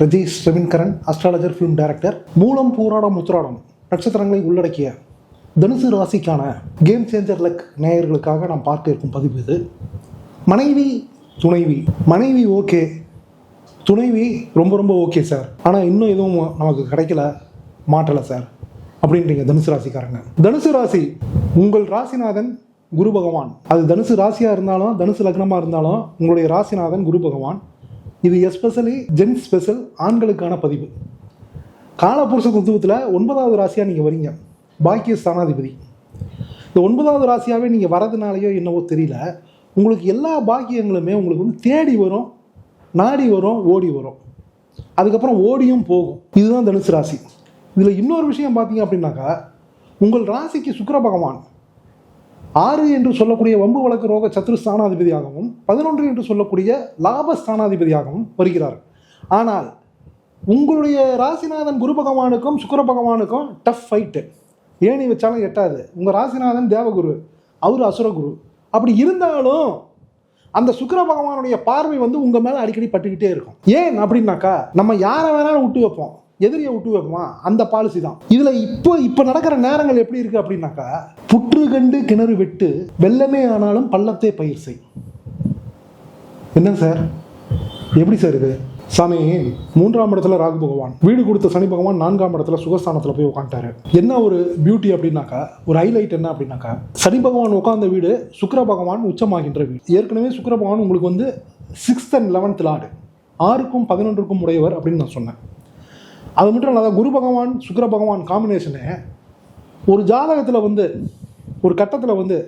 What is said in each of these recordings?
Rajesh Raveenkaran astrologer film director மூலம் பூராடம் உத்ராடம் நட்சத்திரங்களை உள்ளடக்கிய தனுசு ராசிக்கான கேம் சேஞ்சர் லக் நேயர்களுக்காக நாம் பார்க்க இருக்கும் பதிவு இது. மனைவி துணைவி. மனைவி ஓகே துணைவி ரொம்ப ரொம்ப ஓகே சார் ஆனால் இன்னும் எதுவும் நமக்கு கிடைக்கல மாட்டலை சார் அப்படின்றீங்க தனுசு ராசிக்காரங்க. தனுசு ராசி உங்கள் ராசிநாதன் குரு பகவான். அது தனுசு ராசியாக இருந்தாலும் தனுசு லக்னமாக இருந்தாலும் உங்களுடைய ராசிநாதன் குரு பகவான். இது எஸ்பெஷலி ஜென் ஸ்பெஷல் ஆண்களுக்கான பதிவு. காலபுருஷ தத்துவத்தில் ஒன்பதாவது ராசியாக நீங்கள் வரீங்க. பாக்கிய ஸ்தானாதிபதி இந்த ஒன்பதாவது ராசியாகவே நீங்கள் வரதுனாலையோ என்னவோ தெரியல. உங்களுக்கு எல்லா பாக்கியங்களுமே உங்களுக்கு வந்து தேடி வரும் நாடி வரும் ஓடி வரும். அதுக்கப்புறம் ஓடியும் போகும். இதுதான் தனுசு ராசி. இதில் இன்னொரு விஷயம் பார்த்தீங்க அப்படின்னாக்கா உங்கள் ராசிக்கு சுக்கர பகவான். ஆறு என்று சொல்லக்கூடிய வம்பு வழக்கு ரோக சத்ரு ஸ்தானாதிபதியாகவும் பதினொன்று என்று சொல்லக்கூடிய லாப ஸ்தானாதிபதியாகவும் வருகிறார். ஆனால் உங்களுடைய ராசிநாதன் குரு பகவானுக்கும் சுக்கர பகவானுக்கும் டஃப் ஃபைட்டு ஏணி வச்சாலும் எட்டாது. உங்கள் ராசிநாதன் தேவகுரு அவர் அசுரகுரு. அப்படி இருந்தாலும் அந்த சுக்கர பகவானுடைய பார்வை வந்து உங்கள் மேலே அடிக்கடி பட்டுக்கிட்டே இருக்கும். ஏன்? அப்படின்னாக்கா நம்ம யாரை வேணாலும் விட்டு வைப்போம். எதிரியை விட்டு வைப்போமா? அந்த பாலிசி தான். இதில் இப்போ இப்போ நடக்கிற நேரங்கள் எப்படி இருக்கு அப்படின்னாக்கா புற்று கண்டு கிணறு விட்டு வெள்ளமே ஆனாலும் பள்ளத்தே பயிர் செய். என்ன சார்? எப்படி சார் இது? சாமி மூன்றாம் இடத்துல ராகு பகவான். வீடு கொடுத்த சனி பகவான் நான்காம் இடத்துல சுகஸ்தானத்தில் போய் உட்காந்துட்டாரு என்ன ஒரு பியூட்டி அப்படின்னாக்கா ஒரு ஹைலைட் என்ன அப்படின்னாக்கா சனி பகவான் உட்கார்ந்த வீடு சுக்கர பகவான் உச்சமாகின்ற வீடு. ஏற்கனவே சுக்கர பகவான் உங்களுக்கு வந்து சிக்ஸ்த் அண்ட் லெவன்த் லார்டு ஆறுக்கும் பதினொன்றுக்கும் உடையவர் அப்படின்னு நான் சொன்னேன். அது மட்டும் இல்லாத குரு பகவான் சுக்கர பகவான் காம்பினேஷனு ஒரு ஜாதகத்தில் வந்து ஒரு கட்டத்தில் வந்து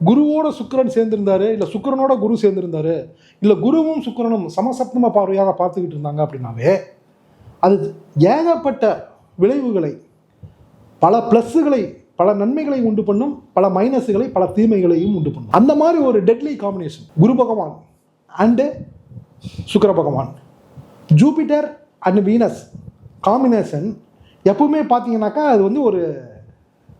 குருவோட சுக்கிரன் சேர்ந்திருந்தாரு இல்லை சுக்கிரனோட குரு சேர்ந்திருந்தாரு இல்லை குருவும் சுக்கரனும் சமசப்தம பார்வையாக பார்த்துக்கிட்டு இருந்தாங்க அப்படின்னாவே அது ஏகப்பட்ட விளைவுகளை பல ப்ளஸ்ஸுகளை பல நன்மைகளை உண்டு பண்ணும் பல மைனஸுகளை பல தீமைகளையும் உண்டு பண்ணும். அந்த மாதிரி ஒரு டெட்லி காம்பினேஷன் குரு பகவான் அண்டு சுக்கர பகவான். Jupiter and Venus. காம்பினேஷன் எப்பவுமே பார்த்தீங்கன்னாக்கா அது வந்து ஒரு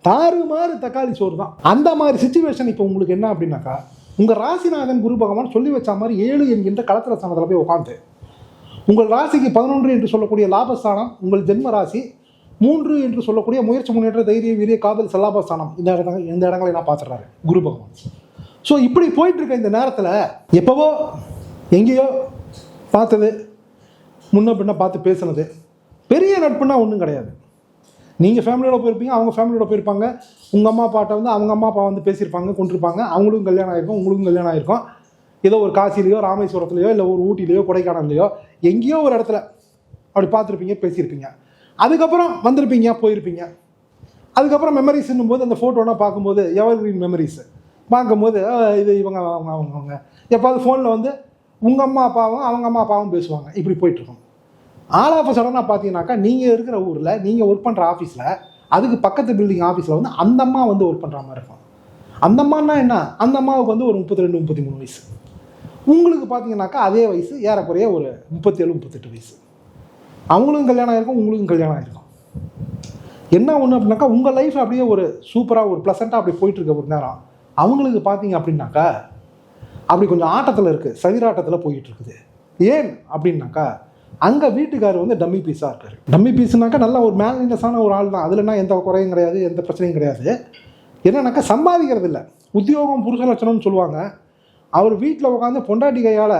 தாறுமாறு தக்காளி சோறு தான். அந்த மாதிரி சுச்சுவேஷன் இப்போ உங்களுக்கு என்ன அப்படின்னாக்கா உங்கள் ராசிநாதன் குரு பகவான் சொல்லி வச்ச மாதிரி ஏழு என்கின்ற களத்திர ஸ்தானத்தில் போய் உட்காந்து உங்கள் ராசிக்கு பதினொன்று என்று சொல்லக்கூடிய லாபஸ்தானம் உங்கள் ஜென்ம ராசி மூன்று என்று சொல்லக்கூடிய முயற்சி முன்னேற்ற தைரிய வீரிய காதல் செல்லாபஸ்தானம் இந்த இடங்கள் இந்த இடங்களை நான் பார்த்துட்றாரு குரு பகவான். ஸோ இப்படி போயிட்டுருக்க இந்த நேரத்தில் எப்போவோ எங்கேயோ பார்த்தது முன்ன பின்ன பார்த்து பேசுனது பெரிய நட்புனா ஒன்றும் கிடையாது. நீங்கள் ஃபேமிலியோட போயிருப்பீங்க அவங்க ஃபேமிலியோட போயிருப்பாங்க. உங்கள் அம்மா அப்பாட்ட வந்து அவங்க அம்மா அப்பா வந்து பேசியிருப்பாங்க கொண்டிருப்பாங்க அவங்களுக்கும் கல்யாணம் ஆயிருக்கும் உங்களுக்கும் கல்யாணம் ஆயிருக்கும். ஏதோ ஒரு காசிலேயோ ராமேஸ்வரத்துலையோ இல்லை ஒரு ஊட்டிலேயோ கொடைக்கானல்லையோ எங்கேயோ ஒரு இடத்துல அப்படி பார்த்துருப்பீங்க பேசியிருப்பீங்க. அதுக்கப்புறம் வந்திருப்பீங்க போயிருப்பீங்க. அதுக்கப்புறம் மெமரிஸ்ன்னும் போது அந்த ஃபோட்டோலாம் பார்க்கும்போது எவர் கிரீன் மெமரிஸ் பார்க்கும்போது இது இவங்க அவங்க அவங்க அவங்க. எப்பாவது ஃபோனில் வந்து உங்கள் அம்மா அப்பாவும் அவங்க அம்மா அப்பாவும் பேசுவாங்க. இப்படி போயிட்டுருக்கோம் ஆல் ஆஃப் சடனாக பார்த்தீங்கன்னாக்கா நீங்கள் இருக்கிற ஊரில் நீங்கள் ஒர்க் பண்ணுற ஆஃபீஸில் அதுக்கு பக்கத்து பில்டிங் ஆஃபீஸில் வந்து அந்த அம்மா வந்து ஒர்க் பண்ணுற மாதிரி இருக்கும். அந்த என்ன? அந்த அம்மாவுக்கு வந்து ஒரு முப்பத்தி ரெண்டு முப்பத்தி மூணு வயசு. உங்களுக்கு பார்த்தீங்கன்னாக்கா அதே வயசு ஏறக்குறைய ஒரு முப்பத்தேழு முப்பத்தெட்டு வயசு. அவங்களுக்கும் கல்யாணம் ஆயிருக்கும் உங்களுக்கும் கல்யாணம் ஆயிருக்கும். என்ன ஒன்று அப்படின்னாக்கா உங்கள் லைஃப் அப்படியே ஒரு சூப்பராக ஒரு ப்ளசண்ட்டாக அப்படி போயிட்டுருக்க ஒரு நேரம். அவங்களுக்கு பார்த்தீங்க அப்படின்னாக்கா அப்படி கொஞ்சம் ஆட்டத்தில் இருக்குது சதிராட்டத்தில் போயிட்டுருக்குது. ஏன் அப்படின்னாக்கா அங்கே வீட்டுக்காரர் வந்து டம்மி பீஸாக இருக்கார். டம்மி பீஸ்னாக்கா நல்ல ஒரு மேலினஸான ஒரு ஆள் தான் அதுலனா எந்த குறையும் கிடையாது எந்த பிரச்சனையும் கிடையாது. என்னன்னாக்கா சம்பாதிக்கிறது இல்லை. உத்தியோகம் புருஷ லட்சணம்னு சொல்லுவாங்க. அவர் வீட்டில் உட்காந்து பொண்டாட்டி கையால்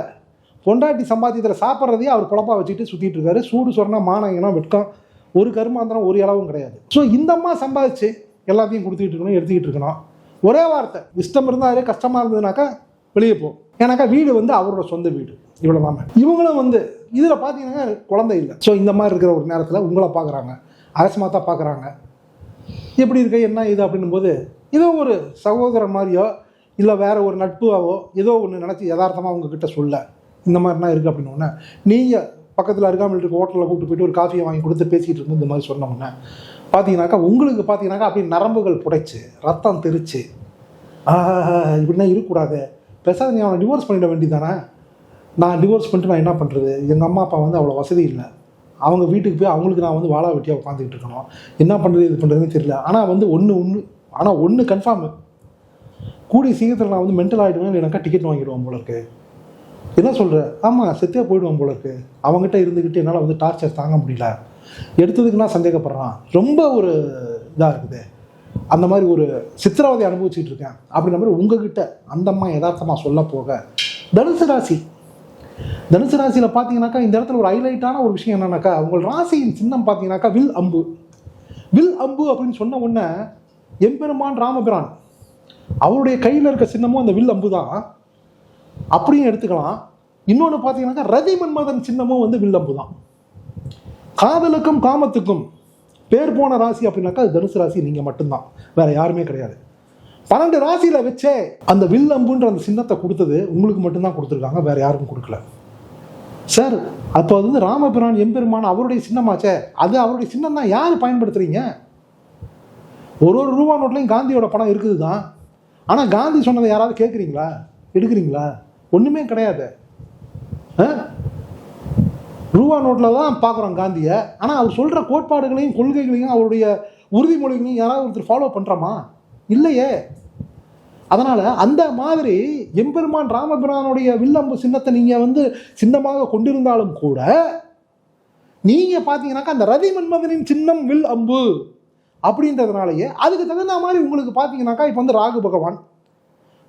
பொண்டாட்டி சம்பாத்தியத்தில் சாப்பிட்றதையே அவர் குழப்பா வச்சுட்டு சுற்றிட்டு இருக்காரு. சூடு சொரணா மானங்கனம் வெட்கம் ஒரு கருமாந்திரம் ஒரு இளவும் கிடையாது. ஸோ இந்த அம்மா சம்பாதிச்சு எல்லாத்தையும் கொடுத்துக்கிட்டு இருக்கணும் எடுத்துக்கிட்டு இருக்கணும். ஒரே வார்த்தை இஷ்டம் இருந்தாரு கஷ்டமாக இருந்ததுனாக்கா வெளியே போ. ஏன்னாக்கா வீடு வந்து அவரோட சொந்த வீடு. இவ்வளோதான் இவங்களும் வந்து இதில் பார்த்தீங்கன்னா குழந்தை இல்லை. ஸோ இந்த மாதிரி இருக்கிற ஒரு நேரத்தில் உங்களை பார்க்குறாங்க அரசமாக தான் பார்க்குறாங்க எப்படி இருக்க என்ன இது அப்படின்னும் போது ஏதோ ஒரு சகோதரன் மாதிரியோ இல்லை வேறு ஒரு நட்புவாவோ ஏதோ ஒன்று நினச்சி யதார்த்தமாக உங்ககிட்ட சொல்ல. இந்த மாதிரிலாம் இருக்குது அப்படின்னோடனே நீங்கள் பக்கத்தில் அருகாமல் இருக்க ஹோட்டலில் கூப்பிட்டு போயிட்டு ஒரு காஃபியை வாங்கி கொடுத்து பேசிகிட்டு இருக்கும் இந்த மாதிரி சொன்னோம்னா பார்த்தீங்கன்னாக்கா உங்களுக்கு பார்த்தீங்கன்னாக்கா அப்படியே நரம்புகள் புடைச்சு ரத்தம் தெரிச்சு ஆஹா இப்படின்னா இருக்கக்கூடாது. பேசாத நீ அவனை டிவோர்ஸ் பண்ணிட வேண்டியதானே நான் டிவோர்ஸ் பண்ணிட்டு நான் என்ன பண்ணுறது எங்கள் அம்மா அப்பா வந்து அவ்வளோ வசதி இல்லை. அவங்க வீட்டுக்கு போய் அவங்களுக்கு நான் வந்து வாழா வெட்டியாக உட்காந்துக்கிட்டு இருக்கணும். என்ன பண்ணுறது இது பண்ணுறதுன்னு தெரியல. ஆனால் வந்து ஒன்று ஒன்று ஆனால் ஒன்று கன்ஃபார்மு கூடிய சீக்கிரத்தில் நான் வந்து மென்டல் ஆகிடுவேன் எனக்கா டிக்கெட் வாங்கிடுவோம் போல இருக்கு. என்ன சொல்கிற ஆமாம் செத்தே போயிடுவான் போல இருக்கு. அவங்ககிட்ட இருந்துக்கிட்டு என்னால் வந்து டார்ச்சர் தாங்க முடியல. எடுத்ததுக்கு நான் சந்தேகப்படுறான். ரொம்ப ஒரு இதாக இருக்குது. அந்த மாதிரி ஒரு சித்திரவதை அனுபவிச்சுட்டு இருக்கேன். அப்படின்ற மாதிரி உங்ககிட்ட அந்தம்மா யதார்த்தமாக சொல்ல போக தனுசு ராசி. தனுசு ராசியில் பார்த்தீங்கன்னாக்கா இந்த இடத்துல ஒரு ஹைலைட்டான ஒரு விஷயம் என்னன்னாக்கா உங்கள் ராசியின் சின்னம் பார்த்தீங்கன்னாக்கா வில் அம்பு. வில் அம்பு அப்படின்னு சொன்ன உடனே எம்பெருமான் ராமபிரான் அவருடைய கையில் இருக்க சின்னமும் அந்த வில் அம்பு தான் அப்படியும் எடுத்துக்கலாம். இன்னொன்று பார்த்தீங்கன்னாக்கா ரதி மன்மதன் சின்னமும் வந்து வில் அம்பு தான் காதலுக்கும் காமத்துக்கும் பேர் போன ராசி அப்படின்னாக்கா அது தனுசு ராசி நீங்கள் மட்டும்தான். வேறு யாருமே கிடையாது. பன்னெண்டு ராசியில் வச்சே அந்த வில் அம்புன்ற அந்த சின்னத்தை கொடுத்தது உங்களுக்கு மட்டும்தான் கொடுத்துருக்காங்க வேறு யாருக்கும் கொடுக்கல. சார் அப்போ அது வந்து ராமபிரான் எம்பெருமான் அவருடைய சின்னமாச்சே அது அவருடைய சின்னம் தான். யார் பயன்படுத்துகிறீங்க ஒரு ஒரு ரூபா நோட்லையும் காந்தியோட படம் இருக்குது தான் ஆனால் காந்தி சொன்னதை யாராவது கேட்குறீங்களா எடுக்கிறீங்களா? ஒன்றுமே கிடையாது. ஆ? ரூபா நோட்டில் தான் பார்க்குறோம் காந்தியை. ஆனால் அவர் சொல்கிற கோட்பாடுகளையும் கொள்கைகளையும் அவருடைய உறுதிமொழிகளையும் யாராவது ஒருத்தர் ஃபாலோ பண்ணுறோமா இல்லையே. அதனால் அந்த மாதிரி எம்பெருமான் ராமபிரானுடைய வில்லம்பு சின்னத்தை நீங்கள் வந்து சின்னமாக கொண்டிருந்தாலும் கூட நீங்கள் பார்த்தீங்கன்னாக்கா அந்த ரதி மன்மதனின் சின்னம் வில் அம்பு அப்படின்றதுனாலயே அதுக்கு தகுந்த மாதிரி உங்களுக்கு பார்த்தீங்கன்னாக்கா இப்போ வந்து ராகு பகவான்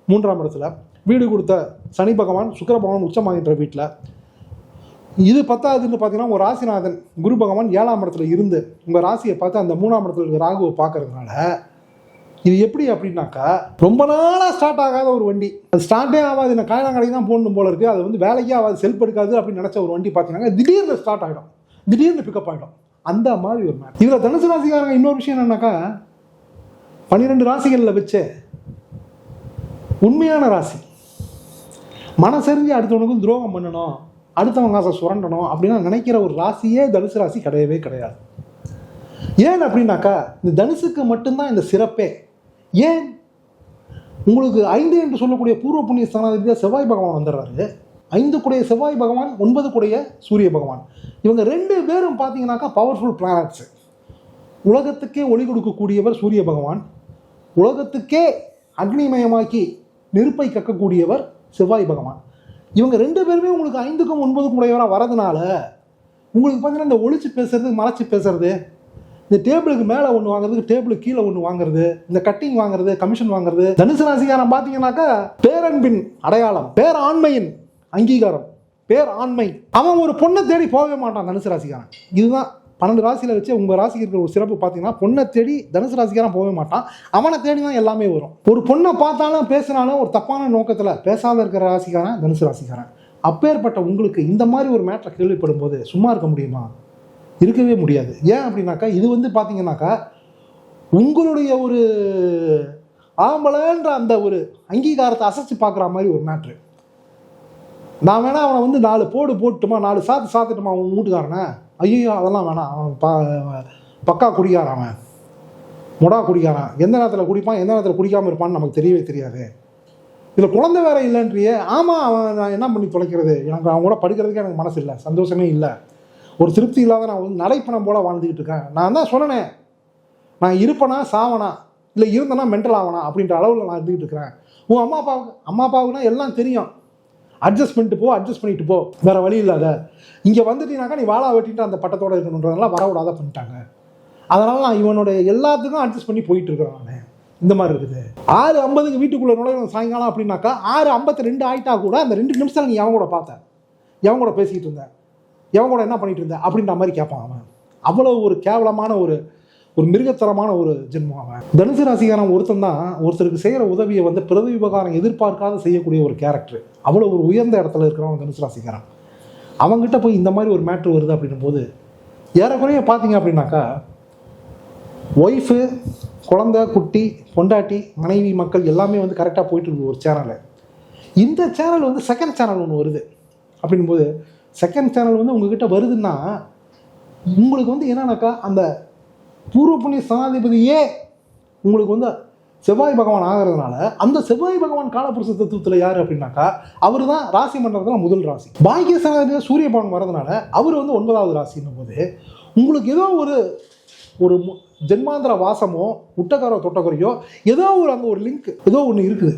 மூன்றாம் இடத்துல வீடு கொடுத்த சனி பகவான் சுக்கர பகவான் உச்சமாகின்ற வீட்டில். இது பத்தாவதுன்னு பார்த்தீங்கன்னா உங்கள் ராசிநாதன் குரு பகவான் ஏழாம் இடத்துல இருந்து உங்கள் ராசியை பார்த்து அந்த மூணாம் இடத்துல ராகுவை பார்க்கறதுனால இது எப்படி அப்படின்னாக்கா ரொம்ப நாளாக ஸ்டார்ட் ஆகாத ஒரு வண்டி. அது ஸ்டார்ட்டே ஆகாது இந்த காயலாங்கடைக்கு தான் போடணும் போல இருக்குது அது வந்து வேலைக்கே ஆகாது செல்ஃப் எடுக்காது அப்படின்னு நினச்ச ஒரு வண்டி பார்த்தீங்கன்னா திடீர்னு ஸ்டார்ட் ஆகிடும் திடீர்னு பிக்கப் ஆகிடும் அந்த மாதிரி ஒரு மேட் இதில் தனுசு ராசிக்காரங்க இன்னொரு விஷயம் என்னன்னாக்கா பன்னிரெண்டு ராசிகளில் வச்சு உண்மையான ராசி. மனசெறிஞ்சு அடுத்தவனுக்கும் துரோகம் பண்ணணும் அடுத்தவங்க காசை சுரண்டணும் அப்படின்னு நினைக்கிற ஒரு ராசியே தனுசு ராசி கிடையவே கிடையாது. ஏன் அப்படின்னாக்கா இந்த தனுசுக்கு மட்டும்தான் இந்த சிறப்பே. ஏன்? உங்களுக்கு ஐந்து என்று சொல்லக்கூடிய பூர்வ புண்ணிய ஸ்தானாதிபதியாக செவ்வாய் பகவான் வந்துடுறாரு. ஐந்து குடைய செவ்வாய் பகவான் ஒன்பது குடைய சூரிய பகவான். இவங்க ரெண்டு பேரும் பார்த்தீங்கன்னாக்கா பவர்ஃபுல் பிளானட்ஸ் உலகத்துக்கே ஒளி கொடுக்கக்கூடியவர் சூரிய பகவான். உலகத்துக்கே அக்னிமயமாக்கி நெருப்பை கக்கக்கூடியவர் செவ்வாய் பகவான். இவங்க ரெண்டு பேருமே உங்களுக்கு ஐந்துக்கும் ஒன்பதுக்கும் உடையவராக வரதுனால உங்களுக்கு பார்த்தீங்கன்னா இந்த ஒழிச்சு பேசுறது மறைச்சு பேசுறது இந்த டேபிளுக்கு மேலே ஒன்று வாங்குறதுக்கு டேபிளுக்கு கீழே ஒன்று வாங்குறது இந்த கட்டிங் வாங்குறது கமிஷன் வாங்குறது தனுசு ராசிக்காரன் பார்த்தீங்கன்னாக்கா பேரன்பின் அடையாளம் பேர் ஆண்மையின் அங்கீகாரம் பேர் ஆண்மை அவன் ஒரு பொண்ணை தேடி போகவே மாட்டான் தனுசு ராசிக்காரன். இதுதான் பன்னெண்டு ராசியில் வச்சு உங்கள் ராசிக்கு இருக்கிற ஒரு சிறப்பு பார்த்தீங்கன்னா பொண்ணை தேடி தனுசு ராசிக்காரன் போகவே மாட்டான். அவனை தேடி தான் எல்லாமே வரும். ஒரு பொண்ணை பார்த்தாலும் பேசினாலும் ஒரு தப்பான நோக்கத்தில் பேசாத இருக்கிற ராசிக்காரன் தனுசு ராசிக்காரன். அப்பேற்பட்ட உங்களுக்கு இந்த மாதிரி ஒரு மேட்டரை கேள்விப்படும் போது சும்மா இருக்க முடியுமா? இருக்கவே முடியாது. ஏன் அப்படின்னாக்கா இது வந்து பார்த்தீங்கன்னாக்கா உங்களுடைய ஒரு ஆம்பளைன்ற அந்த ஒரு அங்கீகாரத்தை அசைச்சு பார்க்குற மாதிரி ஒரு மேட்ரு நான் வேணா அவனை வந்து நாலு போடு போட்டுமா நாலு சாத்து சாத்துட்டுமா அவன் வீட்டுக்காரனை? ஐயோ அதெல்லாம் வேணாம். அவன் ப பக்கா குடிக்காரன் அவன். முடா குடிக்காரன் எந்த நேரத்தில் குடிப்பான் எந்த நேரத்தில் குடிக்காமல் இருப்பான்னு நமக்கு தெரியவே தெரியாது. இதில் குழந்தை வேற இல்லைன்றியே ஆமாம் அவன் நான் என்ன பண்ணி தொலைக்கிறது? எனக்கு அவன் கூட படுக்கிறதுக்கு எனக்கு மனசு இல்லை சந்தோஷமே இல்லை. ஒரு திருப்தி இல்லாத நான் வந்து நடைப்பணம் போல் வாழ்ந்துக்கிட்டு இருக்கேன். நான் தான் சொன்னனே. நான் இருப்பேனா சாவனா? இல்லை இருந்தேனா மென்டல் ஆவனா? அப்படின்ற அளவில் நான் இருந்துகிட்டு இருக்கிறேன். உன் அம்மா அப்பாவுக்கு அம்மா அப்பாவுக்குனா எல்லாம் தெரியும். அட்ஜஸ்ட் பண்ணிட்டு போ அட்ஜஸ்ட் பண்ணிட்டு போ. வேற வழி இல்லாத. இங்கே வந்துட்டீங்கனாக்கா நீ வாழா வெட்டிட்டு அந்த பட்டத்தோட இருக்கணுன்றதெல்லாம் வரவிடாத பண்ணிட்டாங்க அதனால நான் இவனுடைய எல்லாத்துக்கும் அட்ஜஸ்ட் பண்ணி போயிட்டு இருக்கிறேன் நான். இந்த மாதிரி இருக்குது. ஆறு ஐம்பதுக்கு வீட்டுக்குள்ளே நுழைவு சாயங்காலம் அப்படின்னாக்கா ஆறு ஐம்பத்தி ரெண்டு ஆயிட்டா கூட அந்த ரெண்டு நிமிஷம் நீ எவன் கூட பார்த்தேன் எவன் கூட பேசிக்கிட்டு இருந்தேன் எவன் கூட என்ன பண்ணிட்டு இருந்த அப்படின்ற மாதிரி கேட்பான் அவன். அவ்வளோ ஒரு கேவலமான ஒரு ஒரு மிருகத்தரமான ஒரு ஜென்மம் அவன். தனுசு ராசிக்காரன் ஒருத்தன் தான் ஒருத்தருக்கு செய்கிற உதவியை வந்து பிரதி விவகாரம் எதிர்பார்க்காத செய்யக்கூடிய ஒரு கேரக்டர் அவ்வளோ ஒரு உயர்ந்த இடத்துல இருக்கிறவன் தனுசு ராசிக்காரன். அவங்ககிட்ட போய் இந்த மாதிரி ஒரு மேட்ரு வருது அப்படின்னும் போது ஏறக்குறைய பார்த்தீங்க அப்படின்னாக்கா ஒய்ஃபு குழந்தை குட்டி பொண்டாட்டி மனைவி மக்கள் எல்லாமே வந்து கரெக்டாக போயிட்டு இருக்குது ஒரு சேனலில் இந்த சேனல் வந்து செகண்ட் சேனல் ஒன்று வருது. அப்படின்போது செகண்ட் சேனல் வந்து உங்ககிட்ட வருதுன்னா உங்களுக்கு வந்து என்னன்னாக்கா அந்த பூர்வ புண்ணிய சனாதிபதியே உங்களுக்கு வந்து செவ்வாய் பகவான் ஆகிறதுனால அந்த செவ்வாய் பகவான் காலபுருஷ தத்துவத்தில் யார் அப்படின்னாக்கா அவர் தான் ராசி மன்றத்தில் முதல் ராசி. பாக்கிய சனாதிபதி சூரிய பகவான் வரதுனால அவர் வந்து ஒன்பதாவது ராசின்னும் போது உங்களுக்கு ஏதோ ஒரு ஒரு ஜென்மாந்திர வாசமோ முட்டக்காரோ தொட்டக்கரையோ ஏதோ ஒரு அங்கே ஒரு லிங்க் ஏதோ ஒன்று இருக்குது.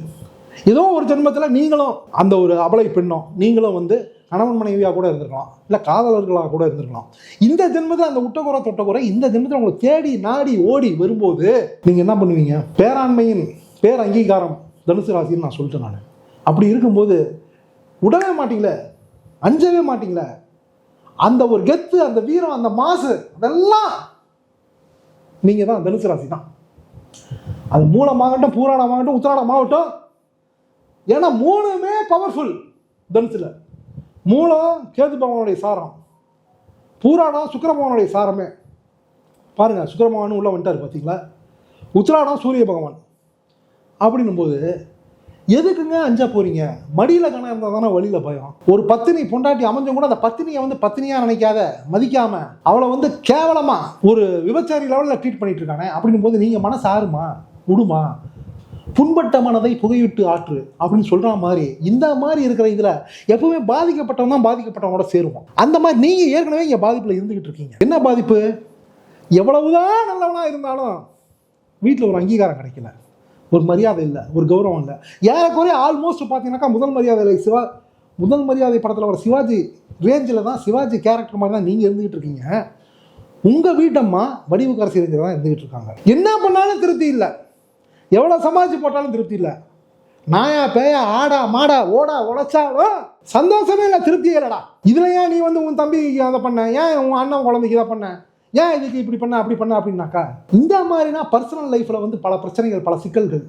ஏதோ ஒரு ஜென்மத்தில் நீங்களும் அந்த ஒரு அபலை பெண்ணும் நீங்களும் வந்து கணவன் மனைவியாக கூட இருந்திருக்கலாம். இல்லை காதலர்களாக கூட இருந்திருக்கலாம். இந்த ஜென்மத்தில் அந்த உட்டகுறை தொட்டகுறை இந்த ஜென்மத்தில் உங்களை தேடி நாடி ஓடி வரும்போது நீங்கள் என்ன பண்ணுவீங்க? பேராண்மையின் பேர் அங்கீகாரம் தனுசு ராசின்னு நான் சொல்லிட்டேன் நான். அப்படி இருக்கும்போது உடவே மாட்டிங்களே? அஞ்சவே மாட்டிங்களே? அந்த ஒரு கெத்து அந்த வீரம் அந்த மாசு அதெல்லாம் நீங்கள் தான் தனுசு ராசி தான். அது மூலமாகட்டும் பூராடமாகட்டும் உத்திராடமாகட்டும். ஏன்னா மூணுமே பவர்ஃபுல் தனுசில். மூலம் கேது பகவானுடைய சாரம். பூராடம் சுக்கிர பகவானுடைய சாரமே. பாருங்கள் சுக்கிர பகவான் உள்ள வந்துட்டார் பார்த்தீங்களா உத்திராடம் சூரிய பகவான். அப்படின்னும்போது எதுக்குங்க அஞ்சா போறீங்க? மடியில் கணம் இருந்தால் தானே வழியில் பயம். ஒரு பத்தினி பொண்டாட்டி அமைஞ்சும் கூட அந்த பத்தினியை வந்து பத்தினியாக நினைக்காத மதிக்காம அவளை வந்து கேவலமாக ஒரு விபச்சாரி லெவலில் ட்ரீட் பண்ணிட்டு இருக்கானே அப்படின்னும் போது நீங்கள் மனசு ஆறுமா? விடுமா புண்பட்ட மனதை புகையிட்டு ஆற்று அப்படின்னு சொல்ற மாதிரி இந்த மாதிரி இருக்கிற இதுல எப்பவுமே பாதிக்கப்பட்டவன் தான் பாதிக்கப்பட்டவனோட சேருவோம் அந்த மாதிரி நீங்க ஏற்கனவே இங்க பாதிப்புல இருந்துகிட்டு இருக்கீங்க. என்ன பாதிப்பு? எவ்வளவுதான் நல்லவனா இருந்தாலும் வீட்டில் ஒரு அங்கீகாரம் கிடைக்கல. ஒரு மரியாதை இல்லை ஒரு கௌரவம் இல்லை. ஏறக்குறைய ஆல்மோஸ்ட் பார்த்தீங்கன்னாக்கா முதல் மரியாதை சிவா முதல் மரியாதை படத்தில் வர சிவாஜி ரேஞ்சில் தான் சிவாஜி கேரக்டர் மாதிரி தான் நீங்கள் இருந்துகிட்டு இருக்கீங்க. உங்கள் வீட்டம்மா வடிவுக்கரசி ரேஞ்சில் தான் இருந்துகிட்டு இருக்காங்க. என்ன பண்ணாலும் திருப்தி இல்லை. எவ்வளோ சமாளிச்சு போட்டாலும் திருப்தி இல்லை. நாயா பேயா ஆடா மாடா ஓடா உழைச்சாலும் சந்தோஷமே இல்லை திருப்தியே இல்லைடா. இதில் ஏன் நீ வந்து உன் தம்பிக்கு அதை பண்ண? ஏன் உன் அண்ணன் குழந்தைக்கு இதை பண்ண? ஏன் இதுக்கு இப்படி பண்ண அப்படி பண்ண அப்படின்னாக்கா இந்த மாதிரினா பர்சனல் லைஃப்பில் வந்து பல பிரச்சனைகள் பல சிக்கல்கள்.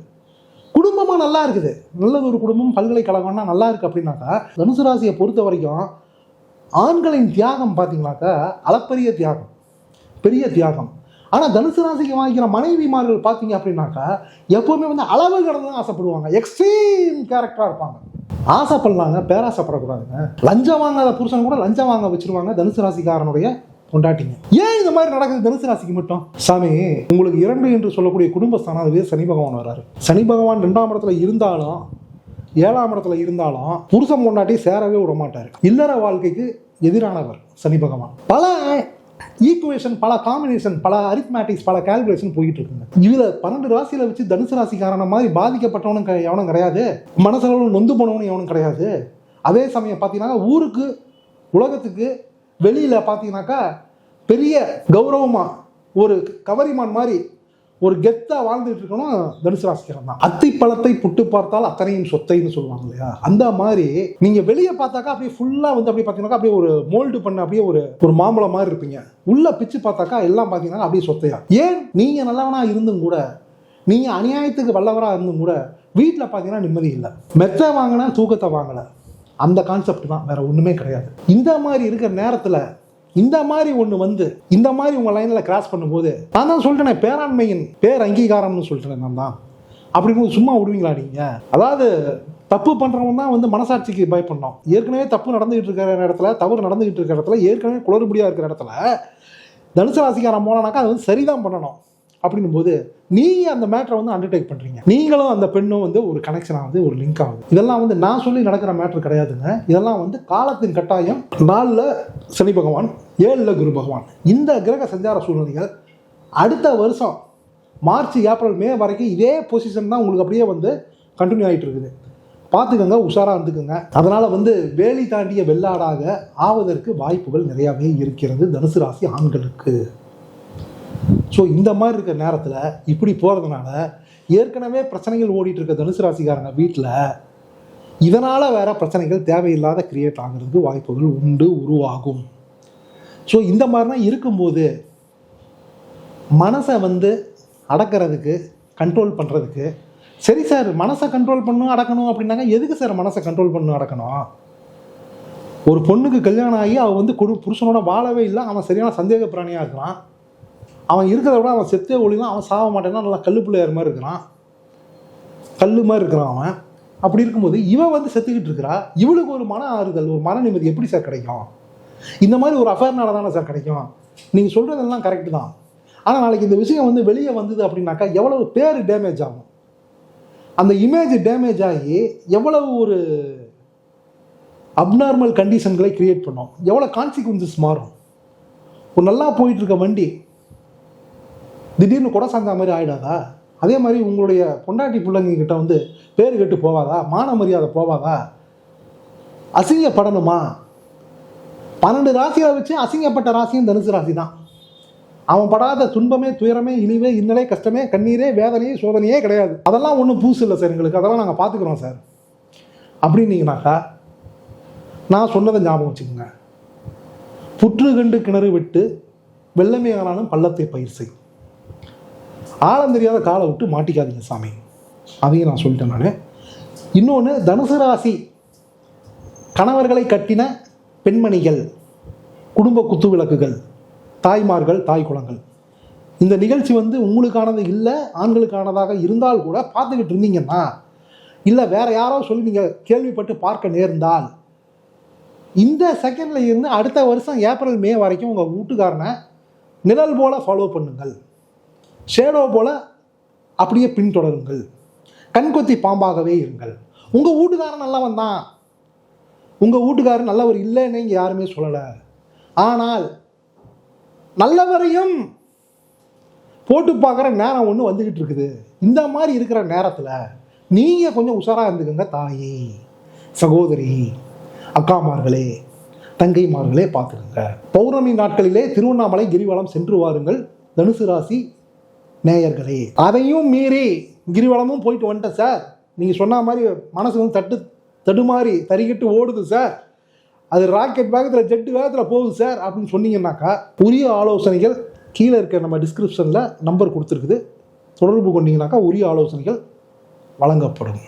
குடும்பமாக நல்லா இருக்குது. நல்லது ஒரு குடும்பம் பல்கலைக்கழகம்னா நல்லா இருக்குது அப்படின்னாக்கா தனுசு ராசியை பொறுத்த வரைக்கும் ஆண்களின் தியாகம் பார்த்தீங்கன்னாக்கா அளப்பரிய தியாகம். பெரிய தியாகம். ஆனால் தனுசு ராசிக்கு வாங்கிக்கிற மனைவிமார்கள் பார்த்தீங்க அப்படின்னாக்கா எப்போவுமே வந்து அளவு கடந்து தான் ஆசைப்படுவாங்க. எக்ஸ்ட்ரீம் கேரக்டராக இருப்பாங்க. ஆசைப்படலாங்க பேராசைப்படக்கூடாதுங்க. லஞ்சம் வாங்காத புருஷன் கூட லஞ்சம் வாங்க வச்சிருவாங்க தனுசு ராசிக்காரனுடைய கொண்டாட்டிங்க ஏன் இந்த மாதிரி நடக்குது தனுசு ராசிக்கு மட்டும்? சாமி உங்களுக்கு இரண்டு என்று சொல்லக்கூடிய குடும்பஸ்தானம் அதுவே சனி பகவான் வராரு. சனி பகவான் ரெண்டாம் இடத்துல இருந்தாலும் ஏழாம் இடத்துல இருந்தாலும் புருஷன் கொண்டாட்டி சேரவே விட மாட்டார் இல்லற வாழ்க்கைக்கு எதிரானவர் சனி பகவான். பல ஈக்குவேஷன் பல காம்பினேஷன் பல அரித்மேட்டிக்ஸ் பல கால்குலேஷன் போயிட்டு இருக்குங்க இதுல பன்னெண்டு ராசியில வச்சு தனுசு ராசிக்காரன மாதிரி பாதிக்கப்பட்டவனும் க- எவனும் கிடையாது. மனசளவில் நொந்து போனவனும் எவனும் கிடையாது. அதே சமயம் பார்த்தீங்கன்னா ஊருக்கு உலகத்துக்கு வெளியில் பார்த்தீங்கன்னாக்கா பெரிய கௌரவமாக ஒரு கவரிமான் மாதிரி ஒரு கெத்தாக வாழ்ந்துட்டு இருக்கணும் தனுசு ராசிக்காரன் தான். அத்தி பழத்தை புட்டு பார்த்தால் அத்தனையும் சொத்தைன்னு சொல்லுவாங்க இல்லையா? அந்த மாதிரி நீங்க வெளியே பார்த்தாக்கா அப்படியே ஃபுல்லா வந்து அப்படியே பார்த்தீங்கன்னா அப்படியே ஒரு மோல்டு பண்ண அப்படியே ஒரு ஒரு மாம்பழம் மாதிரி இருப்பீங்க. உள்ள பிச்சு பார்த்தாக்கா எல்லாம் பார்த்தீங்கன்னா அப்படியே சொத்தையா? ஏன்? நீங்க நல்லவனா இருந்தும் கூட நீங்க அநியாயத்துக்கு வல்லவரா இருந்தும் கூட வீட்டில் பார்த்தீங்கன்னா நிம்மதி இல்லை. மெத்த வாங்கினா தூக்கத்தை வாங்கலை. அந்த கான்செப்ட் தான் வேற ஒண்ணுமே கிடையாது. இந்த மாதிரி இருக்கிற நேரத்தில் இந்த மாதிரி ஒன்று வந்து இந்த மாதிரி உங்கள் லைனில் கிராஸ் பண்ணும்போது நான் தான் சொல்லிட்டேனே பேராண்மையின் பேர் அங்கீகாரம்னு சொல்லிட்டேன் நான் தான். அப்படிங்கும்போது சும்மா விடுவீங்களா நீங்கள் அதாவது தப்பு பண்ணுறவன் தான் வந்து மனசாட்சிக்கு பயப்படணும். ஏற்கனவே தப்பு நடந்துகிட்டு இருக்கிற இடத்துல தவறு நடந்துகிட்டு இருக்கிற இடத்துல ஏற்கனவே குளறுபடியாக இருக்கிற இடத்துல தனுசு ராசிக்காரன் போனானாக்கா அது வந்து சரிதான் பண்ணணும். அப்படின்னும் போது நீங்கள் அந்த மேட்டரை வந்து அண்டர்டேக் பண்ணுறீங்க நீங்களும் அந்த பெண்ணும் வந்து ஒரு கனெக்ஷன் ஆகுது ஒரு லிங்க் ஆகுது. இதெல்லாம் வந்து நான் சொல்லி நடக்கிற மேட்ரு கிடையாதுங்க. இதெல்லாம் வந்து காலத்தின் கட்டாயம் நாலில் சனி பகவான் ஏழில் குரு பகவான். இந்த கிரக சஞ்சார சூழ்நிலைகள் அடுத்த வருஷம் மார்ச் ஏப்ரல் மே வரைக்கும் இதே பொசிஷன் தான் உங்களுக்கு அப்படியே வந்து கண்டினியூ ஆகிட்டு இருக்குது. பார்த்துக்கோங்க உஷாராக இருந்துக்குங்க. அதனால் வந்து வேலி தாண்டிய வெள்ளாடாக ஆவதற்கு வாய்ப்புகள் நிறையாவே இருக்கிறது தனுசு ராசி ஆண்களுக்கு. ஸோ இந்த மாதிரி இருக்கிற நேரத்தில் இப்படி போகிறதுனால ஏற்கனவே பிரச்சனைகள் ஓடிட்டு இருக்க தனுசு ராசிக்காரங்க வீட்டில் இதனால் வேற பிரச்சனைகள் தேவையில்லாத கிரியேட் ஆகிறதுக்கு வாய்ப்புகள் உண்டு உருவாகும். ஸோ இந்த மாதிரிலாம் இருக்கும்போது மனசை வந்து அடக்கிறதுக்கு கண்ட்ரோல் பண்ணுறதுக்கு சரி சார் மனசை கண்ட்ரோல் பண்ணும் அடக்கணும் அப்படின்னாங்க எதுக்கு சார் மனசை கண்ட்ரோல் பண்ணும் அடக்கணும்? ஒரு பொண்ணுக்கு கல்யாணம் ஆகி அவள் வந்து குடு புருஷனோட வாழவே இல்லை அவன் சரியான சந்தேக பிராணியாக இருக்கிறான் அவன் இருக்கிறத விட அவன் செத்தே ஒளிலாம் அவன் சாக மாட்டேன்னா நல்லா கல்லு பிள்ளையார் மாதிரி இருக்கிறான். கல்லு மாதிரி இருக்கிறான் அவன். அப்படி இருக்கும்போது இவன் வந்து செத்துக்கிட்டு இருக்கிறா. இவளுக்கு ஒரு மன ஆறுதல் ஒரு மன நிம்மதி எப்படி சார் கிடைக்கும்? இந்த மாதிரி ஒரு அஃபேர்னால தானே சார் கிடைக்கும்? நீங்கள் சொல்கிறதெல்லாம் கரெக்டு தான். ஆனால் நாளைக்கு இந்த விஷயம் வந்து வெளியே வந்தது அப்படின்னாக்கா எவ்வளவு பேர் டேமேஜ் ஆகும்? அந்த இமேஜ் டேமேஜ் ஆகி எவ்வளவு ஒரு அப்நார்மல் கண்டிஷன்களை கிரியேட் பண்ணும்? எவ்வளோ கான்சிக்வன்சஸ் மாறும்? ஒரு நல்லா போயிட்டுருக்க வண்டி திடீர்னு கொடை சார்ந்த மாதிரி ஆகிடாதா அதே மாதிரி உங்களுடைய பொண்டாட்டி பிள்ளைங்க கிட்ட வந்து பேர் கெட்டு போவாதா? மான மரியாதை போவாதா? அசிங்கப்படணுமா? பன்னெண்டு ராசியை வச்சு அசிங்கப்பட்ட ராசியும் தனுசு ராசி தான் அவன் படாத துன்பமே துயரமே இனிவே இன்னலே கஷ்டமே கண்ணீரே வேதனையே சோதனையே கிடையாது. அதெல்லாம் ஒன்றும் பூசு இல்லை சார் எங்களுக்கு. அதெல்லாம் நாங்கள் பார்த்துக்குறோம் சார். அப்படின்னீங்கனாக்கா நான் சொன்னதை ஞாபகம் வச்சுக்கோங்க. புற்று கண்டு கிணறு விட்டு வெள்ளமே ஆனாலும் பள்ளத்தை பயிர் செய் ஆழம் தெரியாத காலை விட்டு மாட்டிக்காதீங்க சாமி. அதையும் நான் சொல்லிட்டேன் நான். இன்னொன்று தனுசு ராசி கணவர்களை கட்டின பெண்மணிகள் குடும்ப குத்து விளக்குகள் தாய்மார்கள் தாய் குளங்கள் இந்த நிகழ்ச்சி வந்து உங்களுக்கானது இல்லை ஆண்களுக்கானதாக இருந்தால் கூட பார்த்துக்கிட்டு இருந்தீங்கன்னா இல்லை வேற யாரோ சொல்லி நீங்கள் கேள்விப்பட்டு பார்க்க நேர்ந்தால் இந்த செகண்ட்ல இருந்து அடுத்த வருஷம் ஏப்ரல் மே வரைக்கும் உங்கள் வீட்டுக்காரனை நிழல் போல ஃபாலோ பண்ணுங்கள். ஷேடோ போல அப்படியே பின்தொடருங்கள். கண்கொத்தி பாம்பாகவே இருங்கள். உங்கள் வீட்டுக்காரன் நல்லவன் தான். உங்கள் வீட்டுக்காரர் நல்லவர் இல்லைன்னு இங்கே யாருமே சொல்லலை. ஆனால் நல்லவரையும் போட்டு பார்க்குற நேரம் ஒன்று வந்துக்கிட்டு இருக்குது. இந்த மாதிரி இருக்கிற நேரத்தில் நீங்கள் கொஞ்சம் உஷாராக இருந்துக்கோங்க தாயே. சகோதரி அக்காமார்களே தங்கைமார்களே பார்த்துக்கோங்க. பௌர்ணமி நாட்களிலே திருவண்ணாமலை கிரிவலம் சென்று வாருங்கள். தனுசு ராசி நேயர்களே அதையும் மீறி கிரிவலமும் போயிட்டு வந்துட்டேன் சார். நீங்கள் சொன்ன மாதிரி மனசு வந்து தட்டு தடுமாறி தறிக்கிட்டு ஓடுது சார். அது ராக்கெட் வேகத்தில் ஜெட்டு வேகத்தில் போகுது சார் அப்படின்னு சொன்னீங்கன்னாக்கா உரிய ஆலோசனைகள் கீழே இருக்க நம்ம டிஸ்கிரிப்ஷனில் நம்பர் கொடுத்துருக்குது. தொடர்பு கொண்டீங்கன்னாக்கா உரிய ஆலோசனைகள் வழங்கப்படும்.